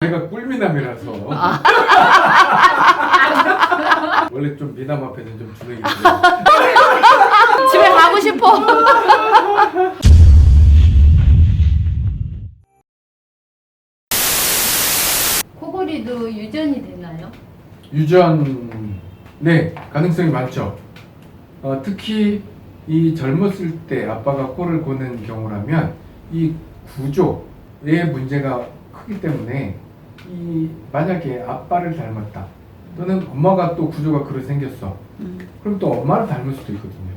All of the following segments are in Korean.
제가 꿀미남이라서 아. 원래 좀 미남 앞에는 좀 주눅이 집에 가고 싶어. 코골이도 유전이 되나요? 유전 네 가능성이 많죠. 어, 특히 이 젊었을 때 아빠가 코를 고는 경우라면 이 구조의 문제가 크기 때문에 이 만약에 아빠를 닮았다 또는 엄마가 또 구조가 그렇게 생겼어 그럼 또 엄마를 닮을 수도 있거든요.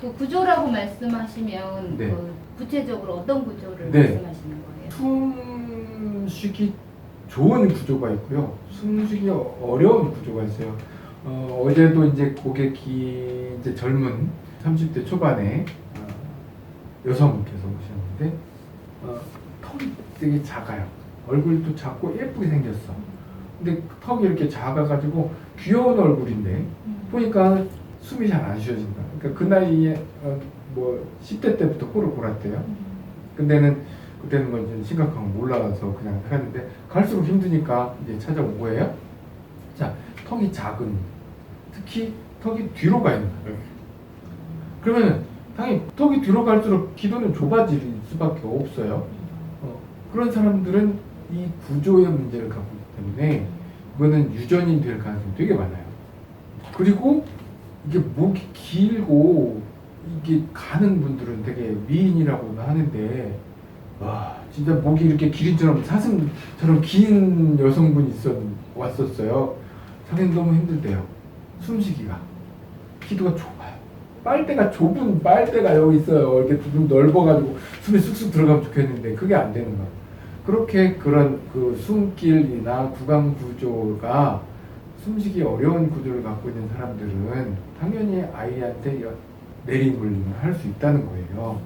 그 구조라고 말씀하시면 네. 그 구체적으로 어떤 구조를 네. 말씀하시는 거예요? 숨쉬기 좋은 구조가 있고요. 숨쉬기 어려운 구조가 있어요. 어, 어제도 이제 고객이 이제 젊은 30대 초반에 어, 여성분께서 오셨는데 어, 턱이 되게 작아요. 얼굴도 작고 예쁘게 생겼어. 근데 턱이 이렇게 작아가지고 귀여운 얼굴인데 음. 보니까 숨이 잘 안 쉬어진다. 그러니까 그 나이에 어, 뭐 10대 때부터 코를 골았대요. 근데는 그때는 뭐 이제 심각한 거 몰라서 그냥 했는데 갈수록 힘드니까 이제 찾아온 거예요. 자, 턱이 작은 특히 턱이 뒤로 가 있는 거예요. 그러면 당연히 턱이 뒤로 갈수록 기도는 좁아질 수밖에 없어요. 어, 그런 사람들은 이 구조의 문제를 갖고 있기 때문에 이거는 유전이 될 가능성이 되게 많아요. 그리고 이게 목이 길고 이게 가는 분들은 되게 미인이라고는 하는데 와 진짜 목이 이렇게 기린처럼 사슴처럼 긴 여성분이 있었 왔었어요. 자기는 너무 힘들대요. 숨쉬기가 키도가 좁아요. 빨대가 좁은 빨대가 여기 있어요. 이렇게 좀 넓어가지고 숨이 쑥쑥 들어가면 좋겠는데 그게 안 되는 거예요. 그렇게 그런 그 숨길이나 구강 구조가 숨쉬기 어려운 구조를 갖고 있는 사람들은 당연히 아이한테 여- 내리물림을 할 수 있다는 거예요.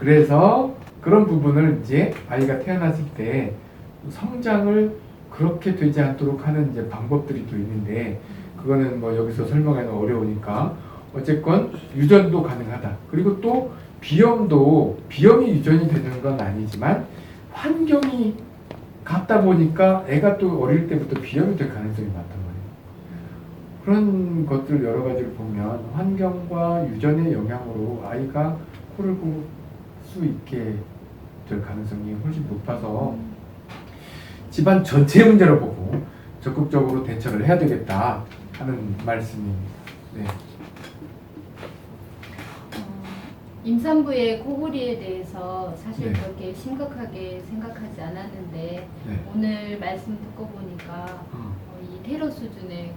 그래서 그런 부분을 이제 아이가 태어났을 때 성장을 그렇게 되지 않도록 하는 이제 방법들이 또 있는데 그거는 뭐 여기서 설명하기는 어려우니까 어쨌건 유전도 가능하다. 그리고 또 비염도 비염이 유전이 되는 건 아니지만 환경이 같다 보니까 애가 또 어릴 때부터 비염이 될 가능성이 많단 말이에요. 그런 것들 여러 가지를 보면 환경과 유전의 영향으로 아이가 코를 볼수 있게 될 가능성이 훨씬 높아서 집안 전체 문제로 보고 적극적으로 대처를 해야 되겠다 하는 말씀입니다. 네. 어, 임산부의 코골이에 대해서 사실 네. 그렇게 심각하게 생각하지 않았는데 네. 오늘 말씀 듣고 보니까 음, 어, 이 테러 수준의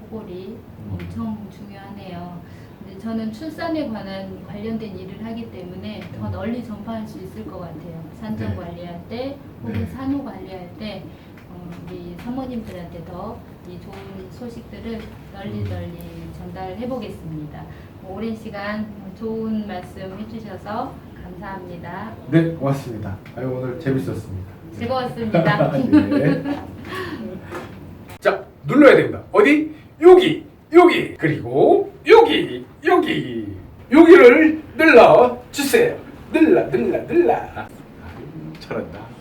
코골이 음. 엄청 중요하네요. 근데 저는 출산에 관한 관련된 일을 하기 때문에 더 음. 널리 전파할 수 있을 것 같아요. 산전 네. 관리할 때 혹은 네. 산후 관리할 때 어, 우리 사모님들한테 더 이 좋은 소식들을 널리 음. 널리 전달해 보겠습니다. 오랜 시간 좋은 말씀 해주셔서 감사합니다. 네, 고맙습니다. 아유, 오늘 재밌었습니다. 즐거웠습니다. 네. 자, 눌러야 됩니다. 어디? 여기, 여기, 그리고 여기, 여기, 여기를 눌러 주세요. 눌러, 눌러, 눌러. 잘한다.